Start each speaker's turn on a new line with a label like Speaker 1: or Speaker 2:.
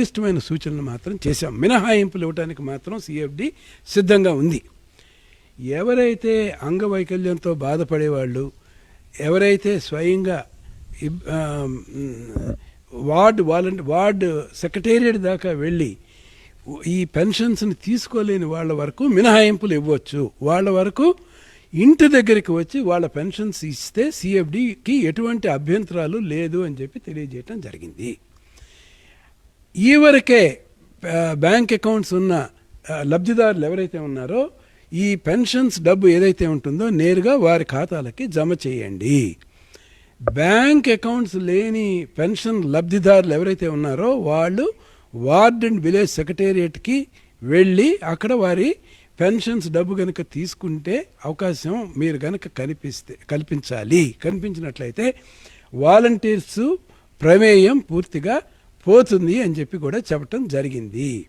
Speaker 1: ఇష్టమైన సూచనలు మాత్రం చేశాం. మినహాయింపులు ఇవ్వడానికి మాత్రం సిఎఫ్డి సిద్ధంగా ఉంది. ఎవరైతే అంగవైకల్యంతో బాధపడేవాళ్ళు ఎవరైతే స్వయంగా ఇబ్- వార్డు వాలంటీ వార్డ్ సెక్రటేరియట్ దాకా వెళ్ళి ఈ పెన్షన్స్ని తీసుకోలేని వాళ్ళ వరకు మినహాయింపులు ఇవ్వచ్చు. వాళ్ళ వరకు ఇంటి దగ్గరికి వచ్చి వాళ్ళ పెన్షన్స్ ఇస్తే సిఎఫ్డికి ఎటువంటి అభ్యంతరాలు లేదు అని చెప్పి తెలియజేయటం జరిగింది. ఈవరకే బ్యాంక్ అకౌంట్స్ ఉన్న లబ్ధిదారులు ఎవరైతే ఉన్నారో ఈ పెన్షన్స్ డబ్బు ఏదైతే ఉంటుందో నేరుగా వారి ఖాతాలకి జమ చేయండి. బ్యాంక్ అకౌంట్స్ లేని పెన్షన్ లబ్ధిదారులు ఎవరైతే ఉన్నారో వాళ్ళు వార్డ్ అండ్ విలేజ్ సెక్రటేరియట్కి వెళ్ళి అక్కడ వారి పెన్షన్స్ డబ్బు కనుక తీసుకుంటే అవకాశం మీరు కనుక కనిపిస్తే కల్పించాలి. కనిపించినట్లయితే వాలంటీర్స్ ప్రమేయం పూర్తిగా పోతుంది అని చెప్పి కూడా చెప్పటం జరిగింది.